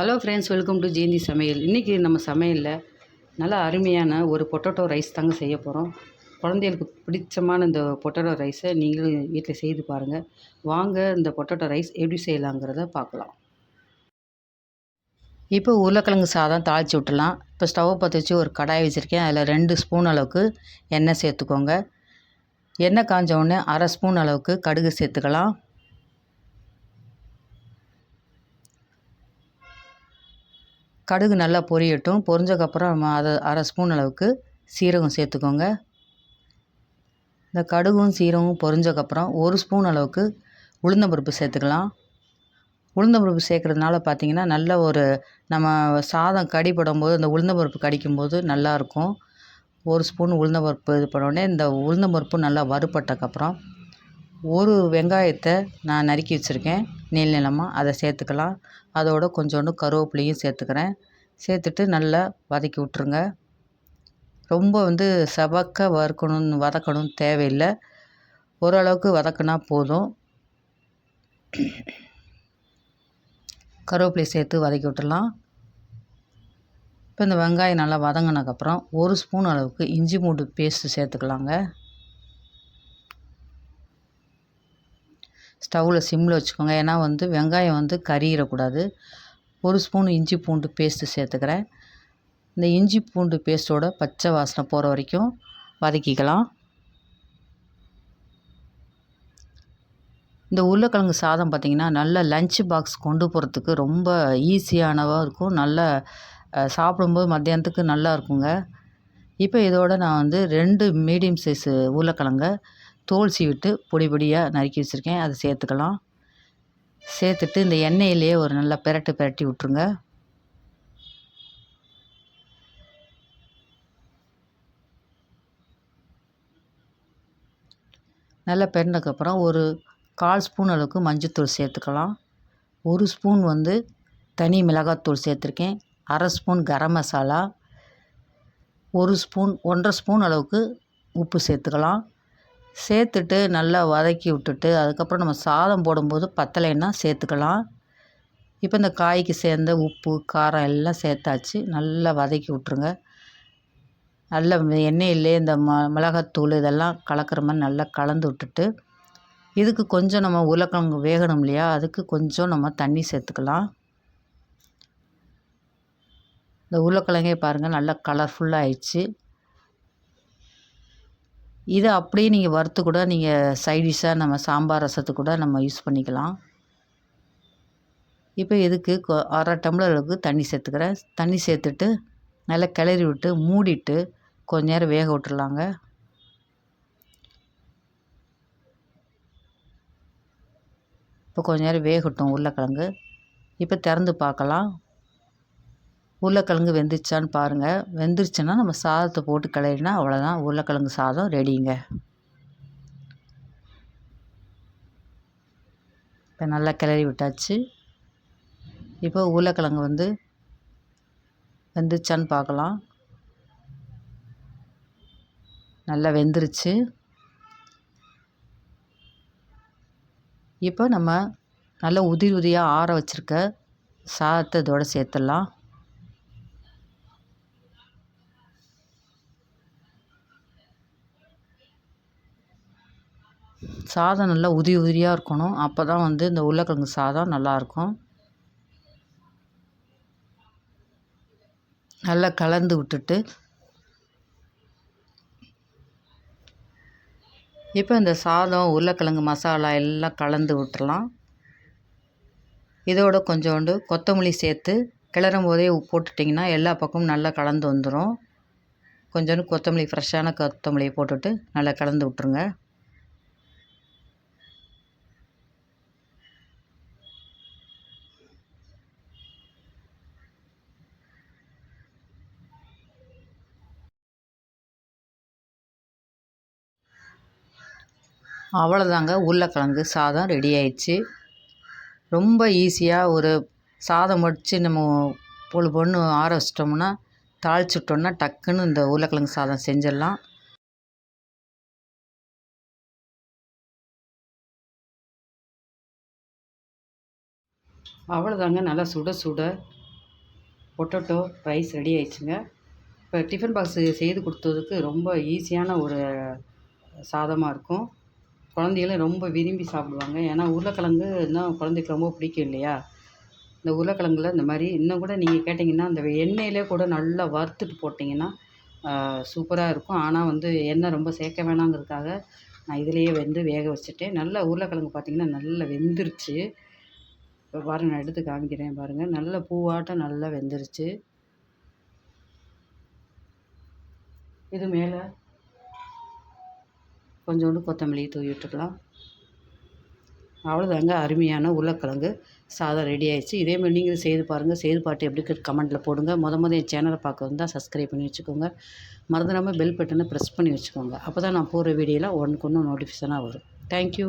Hello friends welcome to Jayanthi சமையல் இன்றைக்கி நம்ம சமையலில் நல்லா அருமையான ஒரு பொட்டேட்டோ ரைஸ் தாங்க செய்ய போகிறோம் குழந்தைகளுக்கு பிடிச்சமான இந்த பொட்டேட்டோ ரைஸை நீங்களும் வீட்டில் செய்து பாருங்கள் வாங்க இந்த பொட்டேட்டோ ரைஸ் எப்படி செய்யலாங்கிறத பார்க்கலாம். இப்போ உருளைக்கிழங்கு சாதம் தாளித்து விட்டுலாம் இப்போ ஸ்டவ் பற்ற வச்சு ஒரு கடாய் வச்சுருக்கேன். அதில் ரெண்டு ஸ்பூன் அளவுக்கு எண்ணெய் சேர்த்துக்கோங்க. எண்ணெய் காஞ்ச உடனே அரை ஸ்பூன் அளவுக்கு கடுகு சேர்த்துக்கலாம். கடுகு நல்லா பொரியட்டும். பொரிஞ்சக்கப்புறம் நம்ம அதை அரை ஸ்பூன் அளவுக்கு சீரகம் சேர்த்துக்கோங்க. இந்த கடுகும் சீரகம் பொரிஞ்சக்கப்புறம் ஒரு ஸ்பூன் அளவுக்கு உளுந்தம்பருப்பு சேர்த்துக்கலாம். உளுந்தம்பருப்பு சேர்க்குறதுனால பார்த்திங்கன்னா நல்ல ஒரு நம்ம சாதம் கடிப்படும் போது அந்த உளுந்தம்பருப்பு கடிக்கும்போது நல்லாயிருக்கும் ஒரு ஸ்பூன் உளுந்தம்பருப்பு இது பண்ணோடனே இந்த உளுந்தம்பருப்பு நல்லா வறுபட்டக்கப்புறம் ஒரு வெங்காயத்தை நான் நறுக்கி வச்சுருக்கேன். நீள் நீளமாக அதை சேர்த்துக்கலாம். அதோட கொஞ்சோண்டு கருவேப்பிலையும் சேர்த்துக்கிறேன். சேர்த்துட்டு நல்லா வதக்கி விட்ருங்க ரொம்ப வந்து செவக்க வறுக்கணும்னு வதக்கணும் தேவையில்லை. ஓரளவுக்கு வதக்குனா போதும். கருவேப்பிலை சேர்த்து வதக்கி விட்டுடலாம். இப்போ இந்த வெங்காயம் நல்லா வதங்கினதுக்கப்புறம் ஒரு ஸ்பூன் அளவுக்கு இஞ்சி பூண்டு பேஸ்ட்டு சேர்த்துக்கலாங்க. ஸ்டவ்வில் சிம்மில் வச்சுக்கோங்க. ஏன்னா வந்து வெங்காயம் வந்து கறியிடக்கூடாது ஒரு ஸ்பூன் இஞ்சி பூண்டு பேஸ்ட்டு சேர்த்துக்கிறேன். இந்த இஞ்சி பூண்டு பேஸ்ட்டோட பச்சை வாசனை போகிற வரைக்கும் வதக்கிக்கலாம். இந்த உருளைக்கிழங்கு சாதம் பார்த்திங்கன்னா நல்ல லஞ்ச் பாக்ஸ் கொண்டு போகிறதுக்கு ரொம்ப ஈஸியானவாக இருக்கும். நல்ல சாப்பிடும்போது மத்தியானத்துக்கு நல்லா இருக்குங்க. இப்போ இதோட நான் வந்து ரெண்டு மீடியம் சைஸு உருளைக்கிழங்க தோல் சீவிட்டு பொடி பொடியாக நறுக்கி வச்சுருக்கேன். அதை சேர்த்துக்கலாம். சேர்த்துட்டு இந்த எண்ணெயிலேயே ஒரு நல்லா பிரட்டு பிரட்டி விட்ருங்க நல்லா பெருந்ததுக்கப்புறம் ஒரு கால் ஸ்பூன் அளவுக்கு மஞ்சத்தூள் சேர்த்துக்கலாம். ஒரு ஸ்பூன் வந்து தனி மிளகாத்தூள் சேர்த்துருக்கேன். அரை ஸ்பூன் கரம் மசாலா. ஒரு ஸ்பூன் ஒன்றரை ஸ்பூன் அளவுக்கு உப்பு சேர்த்துக்கலாம். சேர்த்துட்டு நல்லா வதக்கி விட்டுட்டு அதுக்கப்புறம் நம்ம சாதம் போடும்போது பத்தலைன்னா சேர்த்துக்கலாம். இப்போ இந்த காய்க்கு சேர்ந்த உப்பு காரம் எல்லாம் சேர்த்தாச்சு. நல்லா வதக்கி விட்ருங்க நல்ல எண்ணெயிலே இந்த ம மிளகாத்தூள் இதெல்லாம் கலக்கிற மாதிரி நல்லா கலந்து விட்டுட்டு இதுக்கு கொஞ்சம் நம்ம உருளைக்கிழங்கு வேகணும் இல்லையா? அதுக்கு கொஞ்சம் நம்ம தண்ணி சேர்த்துக்கலாம். இந்த உருளைக்கிழங்கே பாருங்கள் நல்லா கலர்ஃபுல்லாக ஆயிடுச்சு. இதை அப்படியே நீங்கள் வறுத்து கூட நீங்கள் சைடிஷாக நம்ம சாம்பார் ரசத்துக்கு கூட நம்ம யூஸ் பண்ணிக்கலாம். இப்போ இதுக்கு அரை டம்ளர் அளவுக்கு தண்ணி சேர்த்துக்கிறேன். தண்ணி சேர்த்துட்டு நல்லா கிளறி விட்டு மூடிட்டு கொஞ்ச நேரம் வேக விட்டுறலாங்க. இப்போ கொஞ்ச நேரம் வேகட்டும் உருளைக்கிழங்கு. இப்போ திறந்து பார்க்கலாம். உருளைக்கிழங்கு வெந்துருச்சான்னு பாருங்கள் வெந்துருச்சுன்னா நம்ம சாதத்தை போட்டு கிளறினா அவ்வளோதான் உருளைக்கிழங்கு சாதம் ரெடிங்க இப்போ நல்லா கிளறி விட்டாச்சு. இப்போ உருளைக்கிழங்கு வந்து வெந்துருச்சான்னு பார்க்கலாம். நல்லா வெந்துருச்சு. இப்போ நம்ம நல்லா உதிரி உதிரியாக ஆற வச்சுருக்க சாதத்தை இதோடு சேர்த்துடலாம். சாதம் நல்லா உதிரி உதிரியாக இருக்கணும். அப்போ தான் வந்து இந்த உருளைக்கிழங்கு சாதம் நல்லாயிருக்கும். நல்லா கலந்து விட்டுட்டு இப்போ இந்த சாதம் உருளைக்கிழங்கு மசாலா எல்லாம் கலந்து விட்டுறலாம். இதோட கொஞ்சோண்டு கொத்தமல்லி சேர்த்து கிளறும் போதே போட்டுட்டிங்கன்னா எல்லா பக்கமும் நல்லா கலந்து வந்துடும் கொஞ்சோண்டு கொத்தமல்லி ஃப்ரெஷ்ஷான கொத்தமல்லியை போட்டுட்டு நல்லா கலந்து விட்ருங்க அவ்வளோதாங்க உருளைக்கிழங்கு சாதம் ரெடி ஆயிடுச்சு. ரொம்ப ஈஸியாக ஒரு சாதம் வடித்து நம்ம பொழு பொண்ணு ஆற வச்சிட்டோம்னா தாளிச்சுட்டோம்னா டக்குன்னு இந்த உருளைக்கிழங்கு சாதம் செஞ்சிடலாம். அவ்வளோதாங்க நல்லா சுட சுட பொட்டேட்டோ ரைஸ் ரெடி ஆயிடுச்சுங்க. இப்போ டிஃபன் பாக்ஸ் செய்து கொடுத்ததுக்கு ரொம்ப ஈஸியான ஒரு சாதமாக இருக்கும். குழந்தைகளும் ரொம்ப விரும்பி சாப்பிடுவாங்க. ஏன்னா உருளைக்கிழங்கு இன்னும் குழந்தைக்கு ரொம்ப பிடிக்கும் இல்லையா? இந்த உருளைக்கிழங்குல இந்த மாதிரி இன்னும் கூட நீங்கள் கேட்டிங்கன்னா அந்த எண்ணெயிலே கூட நல்லா வறுத்துட்டு போட்டிங்கன்னா சூப்பராக இருக்கும். ஆனால் வந்து எண்ணெய் ரொம்ப சேர்க்க வேணாங்கிறதுக்காக நான் இதிலேயே வந்து வேக வச்சுட்டேன். நல்லா உருளைக்கிழங்கு பார்த்திங்கன்னா நல்லா வெந்துருச்சு. இப்போ பாருங்கள் நான் எடுத்து காமிக்கிறேன் பாருங்கள் நல்ல பூவாட்டம் நல்லா வெந்துருச்சு. இது மேலே கொஞ்சோண்டு கொத்தமல்லி தூவி விட்டுக்கலாம். அவ்வளோதாங்க அருமையான உருளைக்கிழங்கு. சாதம் ரெடி ஆயிடுச்சு. இதே மாதிரி நீங்களும் செய்து பாருங்கள் செய்து பாட்டு எப்படி கமெண்ட்டில் போடுங்க. முத முத என் சேனலை பார்க்க வந்தால் சப்ஸ்கிரைப் பண்ணி வச்சுக்கோங்க. மறந்துடாமல் பெல் பட்டனை ப்ரெஸ் பண்ணி வச்சுக்கோங்க. அப்போ தான் நான் போகிற வீடியோலாம் ஒன்றுக்கு ஒன்று நோட்டிஃபிகேஷனாக வரும். தேங்க்யூ